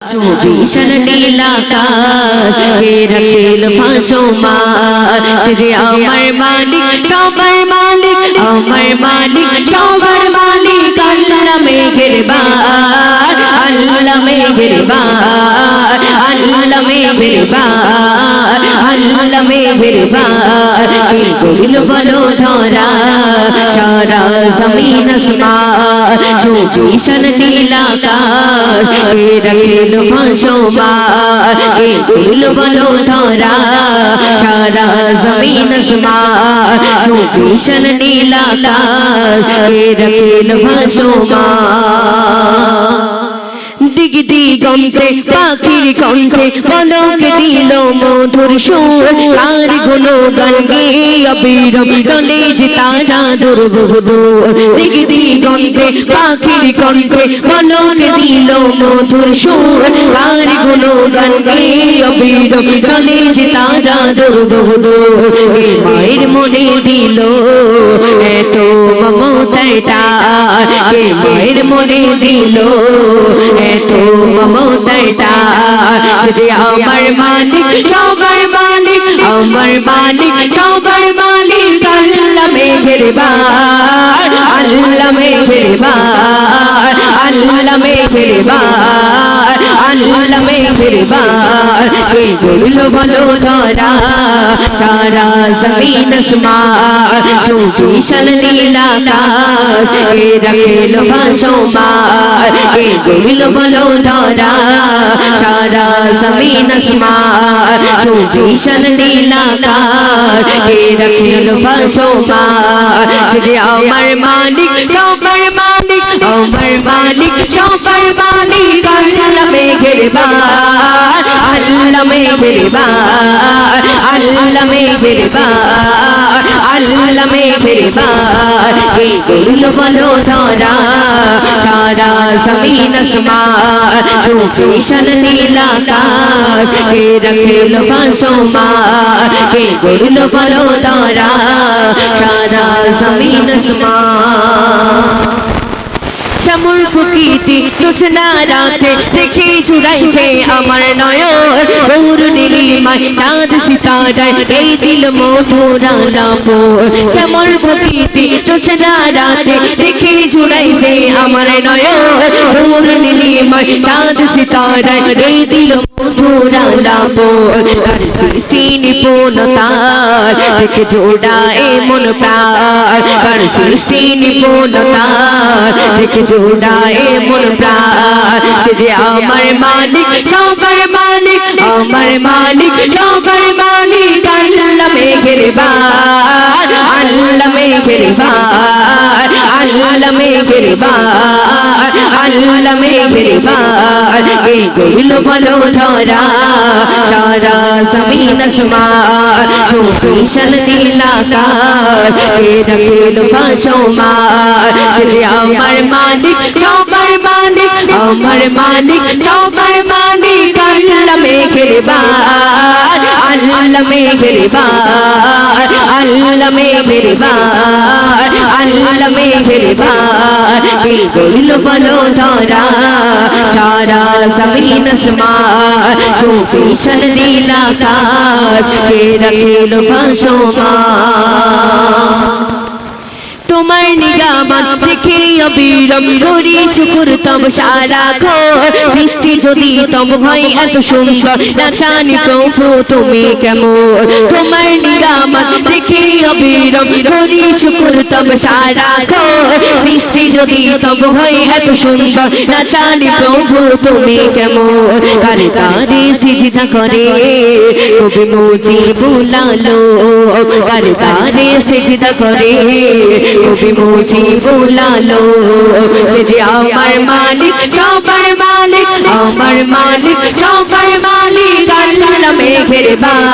চৌবিশন নীলাকাশ কে রাখিল ফাঁসোমার সে যে আমার মালিক সবার মালিক আমার মালিক সবার মালিক আল্লাহ মেঘের বার আল্লাহ মেঘের বার আল্লাহ মেঘের বার আল্লাহ মেঘের বার কি করিল বলো ধরা, সারা জমিন আসমান চৌবিশন নীলাকাশ কে রাখিল ফাঁসোমার কে করিল বলো ধরা, সারা জমিন আসমান চৌবিশন নীলাকাশ কে রাখিল ফাঁসোমার দিগ দিগন্তে পাখির কণ্ঠে পলক দিল মধুর সুর। আর গুণ গান গেয়ে অবিরম চলে যে তারা দুর্বুদ দিগ দিগন্তে পাখির কণ্ঠে পলক দিল মধুর সুর। আর গুণ গান গেয়ে অবিরম চলে যে তারা দুর্বুদ মায়ের মনে দিল এত মমতাটা। মায়ের মনে দিল এত মমতাটা যে আমার মালিক, সবার মালিক, আমার মালিক, সবার মালিক, আল্লাহ মেঘের বার, আল্লাহ মেঘের বার, আল্লাহ মেঘের আল্লাহ মেঘের বার কে গইল বলো ধরা, সারা জমিন আসমান চৌবিশাল নীলাকাশ কে রাখেল ভাসমান কে গইল বলো ধরা, সারা জমিন আসমান চৌবিশাল নীলাকাশ কে রাখেল ভাসমান যে আমার মালিক সবার মালিক আমার মালিক, সবার মালিক, আল্লাহ মেঘের বার আল্লাহ মেঘের বার আল্লাহ মেঘের বার আল্লাহ মেঘের বার এই গরুল বলো ধরা সারা জমিন আসমান চৌবিশাল নীলাকাশ কে রাখেল ভাসমান কে গরুল বলো ধরা সারা জমিন আসমান। শ্যামল প্রকৃতি জোছনা রাতে দেখে চুড়াইছে আমার নয়ন। গৌর নীলিমায় চাঁদ সিতারায় এই দিল মধুরা লাপ শ্যামল প্রকৃতি জোছনা রাতে দেখে চুড়াইছে আমার নয়ন। গৌর নীলিমায় চাঁদ সিতারায় এই দিল মধুরা লাপ তার সৃষ্টি নিপুণতার দেখে জোড়ায় মন প্রাণ তার সৃষ্টি নিপুণতার দেখে জোড়ায় মন প্রাণ, সে যে আমার মালিক, সবার মালিক, আমার মালিক, সবার মালিক, আল্লাহ মেঘের বার আল্লাহ মেঘের বার আল্লাহ মেঘের বার আল্লাহ মেঘের বার এই গইল বলো ধরা, সারা জমিন আসমান চৌবিশাল নীলাকার কে রাখিল ফাঁসোমার যে আমার মালিক, সবার মালিক, আমার মালিক, সবার মালিক, আল্লাহ अल में भे बारे भेर बारे भेर बारो दौरा चारा समी नस मां चौकेशन लीला ताशेरो मां তোমার নিগামত দেখে অবিরম করি শুকুর সারা ঘর। সৃষ্টি যদি তম হয় এত সুন্দর, না জানি প্রভু তুমি কেমন। তোমার নিগামত দেখে অবিরম করি শুকুর তম সারা ঘর। সৃষ্টি যদি তম হয়, এত সুন্দর। না জানি প্রভু, তুমি কেমন? কারে কারে সিজদা করে? কবি মুজি বুলালো কারে কারে সিজদা করে? কবি মুজি বুলালো সে যে আমার মালিক, সবার মালিক, আমার মালিক, সবার মালিক। আল্লাহ মেঘের বার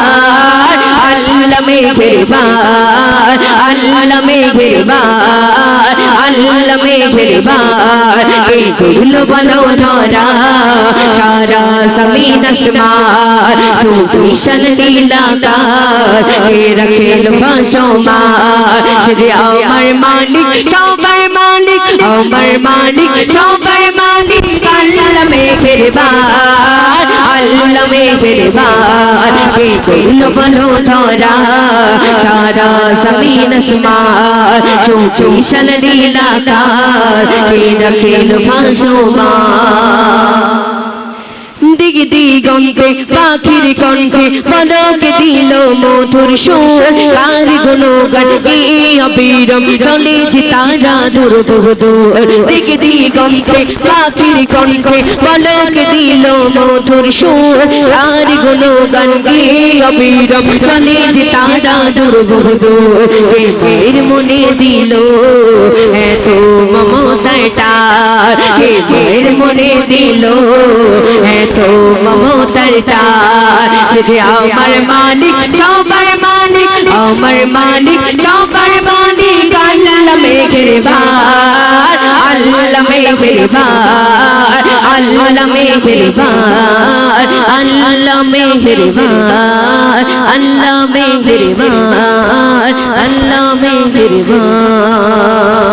আল্লাহ মেঘের বার আল্লাহ মেঘের বার আল্লাহ নীলাকার কে যে আমার মালিক, সবার মালিক, আমার মালিক, সবার মালিক, আল্লাহ মেহেরবান আল্লাহ মেহেরবান কে কোন বলো ধরা, সারা জমিন আসমান চৌকিশাল লীলাকার কে রাখেল ভাসমান। দিগ দিগন্তে, পাখির কণ্ঠে পলকে দিল মধুর সুর। কার গুণগান, এ অবিরম, চলে যে তারা দূর বহু দূর। দিগ দিগন্তে, পাখির কণ্ঠে পলকে দিল মধুর সুর। কার গুণগান, এ অবিরম, চলে যে তারা দূর বহু দূর। এর মনে দিল, এত মমতাটা এর মনে দিল এত মমতারটা সে যে আমার মালিক, সবার মালিক, আমার মালিক, সবার মালিক। আল্লাহ মেঘের ভার আল্লাহ মেঘের ভার আল্লাহ মেঘের ভার আল্লাহ মেঘের ভার আল্লাহ মেঘের ভার আল্লাহ মেঘের ভার